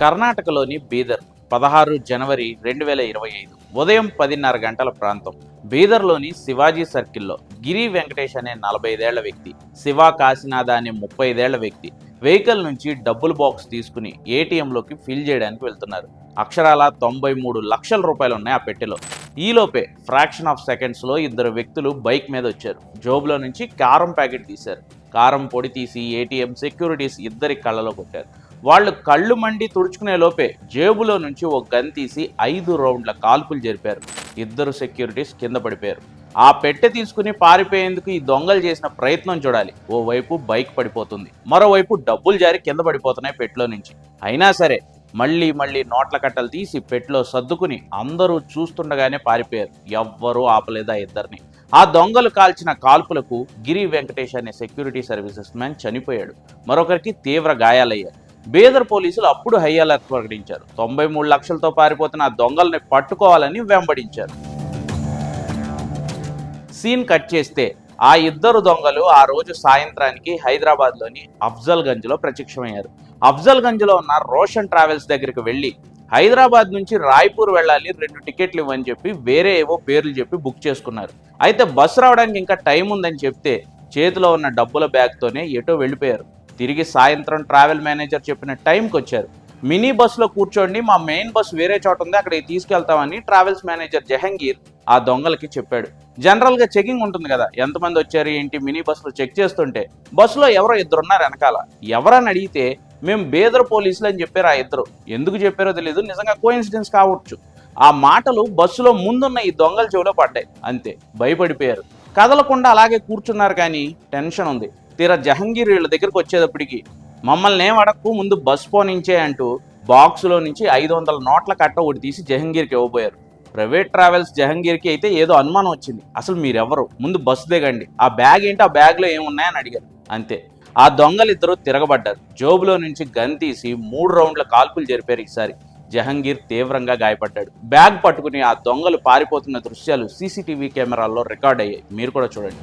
కర్ణాటకలోని బీదర్ పదహారు జనవరి రెండు వేల ఇరవై ఐదు ఉదయం పదిన్నర గంటల ప్రాంతం. బీదర్లోని శివాజీ సర్కిల్లో గిరి వెంకటేష్ అనే నలభై ఐదేళ్ళ వ్యక్తి శివ కాశీనాథ అనే ముప్పై ఐదేళ్ళ వ్యక్తి వెహికల్ నుంచి డబ్బులు బాక్స్ తీసుకుని ఏటీఎంలోకి ఫిల్ చేయడానికి వెళ్తున్నారు. అక్షరాల తొంభై మూడు లక్షల రూపాయలు ఉన్నాయి ఆ పెట్టెలో. ఈలోపే ఫ్రాక్షన్ ఆఫ్ సెకండ్స్లో ఇద్దరు వ్యక్తులు బైక్ మీద వచ్చారు. జోబులో నుంచి కారం ప్యాకెట్ తీశారు. కారం పొడి తీసి ఏటీఎం సెక్యూరిటీస్ ఇద్దరి కళ్ళలో కొట్టారు. వాళ్ళు కళ్ళు మండి తుడుచుకునే లోపే జేబులో నుంచి ఓ గన్ తీసి ఐదు రౌండ్ల కాల్పులు జరిపారు. ఇద్దరు సెక్యూరిటీస్ కింద పడిపోయారు. ఆ పెట్టె తీసుకుని పారిపోయేందుకు ఈ దొంగలు చేసిన ప్రయత్నం చూడాలి. ఓవైపు బైక్ పడిపోతుంది. మరోవైపు డబ్బులు జారి కింద పడిపోతున్నాయి పెట్లో నుంచి. అయినా సరే మళ్ళీ మళ్ళీ నోట్ల కట్టలు తీసి పెట్లో సర్దుకుని అందరూ చూస్తుండగానే పారిపోయారు. ఎవ్వరూ ఆపలేదా ఇద్దరిని. ఆ దొంగలు కాల్చిన కాల్పులకు గిరి వెంకటేష్ అనే సెక్యూరిటీ సర్వీసెస్ మ్యాన్ చనిపోయాడు. మరొకరికి తీవ్ర గాయాలయ్యాయి బీదర్ పోలీసులు అప్పుడు హై అలర్ట్ ప్రకటించారు. తొంభై మూడు లక్షలతో పారిపోతున్న ఆ దొంగల్ని పట్టుకోవాలని వెంబడించారు. సీన్ కట్ చేస్తే ఆ ఇద్దరు దొంగలు ఆ రోజు సాయంత్రానికి హైదరాబాద్లోని అఫ్జల్గంజ్లో ప్రత్యక్షమయ్యారు. అఫ్జల్గంజ్లో ఉన్న రోషన్ ట్రావెల్స్ దగ్గరికి వెళ్ళి హైదరాబాద్ నుంచి రాయ్పూర్ వెళ్ళాలి రెండు టికెట్లు ఇవ్వని చెప్పి వేరే ఏవో పేర్లు చెప్పి బుక్ చేసుకున్నారు. అయితే బస్సు రావడానికి ఇంకా టైం ఉందని చెప్తే చేతిలో ఉన్న డబ్బుల బ్యాగ్తోనే ఎటో వెళ్ళిపోయారు. తిరిగి సాయంత్రం ట్రావెల్ మేనేజర్ చెప్పిన టైంకి వచ్చారు. మినీ బస్సులో కూర్చోండి మా మెయిన్ బస్ వేరే చోట ఉంది అక్కడికి తీసుకెళ్తామని ట్రావెల్స్ మేనేజర్ జహంగీర్ ఆ దొంగలకి చెప్పాడు. జనరల్గా చెకింగ్ ఉంటుంది కదా ఎంతమంది వచ్చారు ఏంటి మినీ బస్సులో చెక్ చేస్తుంటే బస్సులో ఎవరో ఇద్దరు ఉన్నారు వెనకాల. ఎవరని అడిగితే మేము బేదర్ పోలీసులు అని చెప్పారు ఆ ఇద్దరు. ఎందుకు చెప్పారో తెలియదు నిజంగా కోఇన్సిడెన్స్ కావచ్చు. ఆ మాటలు బస్సులో ముందున్న ఈ దొంగల చెవిలో పడ్డాయి అంతే భయపడిపోయారు. కదలకుండా అలాగే కూర్చున్నారు కానీ టెన్షన్ ఉంది. తీరా జహంగీర్ వీళ్ళ దగ్గరకు వచ్చేటప్పటికి మమ్మల్ని ఏం అడక్కు ముందు బస్ పోనించే అంటూ బాక్సులో నుంచి ఐదు వందల నోట్ల కట్ట ఒకటి తీసి జహంగీర్కి ఇవ్వబోయారు. ప్రైవేట్ ట్రావెల్స్ జహంగీర్కి అయితే ఏదో అనుమానం వచ్చింది. అసలు మీరెవరు? ముందు బస్సు దిగండి. ఆ బ్యాగ్ ఏంటి? ఆ బ్యాగ్లో ఏమున్నాయని అడిగారు. అంతే. ఆ దొంగలు ఇద్దరు తిరగబడ్డారు. జోబులో నుంచి గన్ తీసి మూడు రౌండ్ల కాల్పులు జరిపారు ఈసారి. జహంగీర్ తీవ్రంగా గాయపడ్డాడు. బ్యాగ్ పట్టుకుని ఆ దొంగలు పారిపోతున్న దృశ్యాలు సీసీటీవీ కెమెరాల్లో రికార్డ్ అయ్యాయి. మీరు కూడా చూడండి.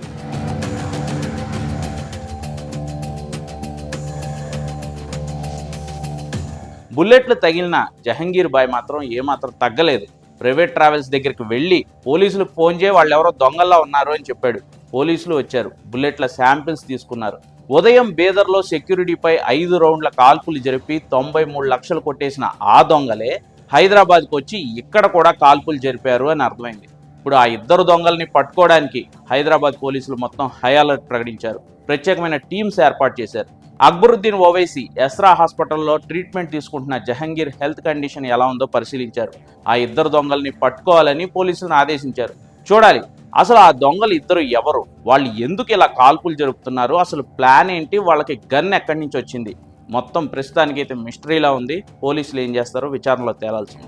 బుల్లెట్లు తగిలిన జహంగీర్ బాయ్ మాత్రం ఏమాత్రం తగ్గలేదు. ప్రైవేట్ ట్రావెల్స్ దగ్గరికి వెళ్ళి పోలీసులకు ఫోన్ చేయి వాళ్ళు ఎవరో దొంగల్లా ఉన్నారు అని చెప్పాడు. పోలీసులు వచ్చారు. బుల్లెట్ల శాంపిల్స్ తీసుకున్నారు. ఉదయం బేదర్లో సెక్యూరిటీపై ఐదు రౌండ్ల కాల్పులు జరిపి తొంభై మూడు లక్షలు కొట్టేసిన ఆ దొంగలే హైదరాబాద్కు వచ్చి ఇక్కడ కూడా కాల్పులు జరిపారు అని అర్థమైంది. ఇప్పుడు ఆ ఇద్దరు దొంగల్ని పట్టుకోవడానికి హైదరాబాద్ పోలీసులు మొత్తం హై అలర్ట్ ప్రకటించారు. ప్రత్యేకమైన టీమ్స్ ఏర్పాటు చేశారు. అక్బరుద్దీన్ ఓవైసీ ఎస్రా హాస్పిటల్లో ట్రీట్మెంట్ తీసుకుంటున్న జహంగీర్ హెల్త్ కండిషన్ ఎలా ఉందో పరిశీలించారు. ఆ ఇద్దరు దొంగల్ని పట్టుకోవాలని పోలీసులను ఆదేశించారు. చూడాలి అసలు ఆ దొంగలు ఇద్దరు ఎవరు? వాళ్ళు ఎందుకు ఇలా కాల్పులు జరుపుతున్నారు? అసలు ప్లాన్ ఏంటి? వాళ్ళకి గన్ ఎక్కడి నుంచి వచ్చింది? మొత్తం ప్రస్తుతానికైతే మిస్టరీలా ఉంది. పోలీసులు ఏం చేస్తారో విచారణలో తేలాల్సింది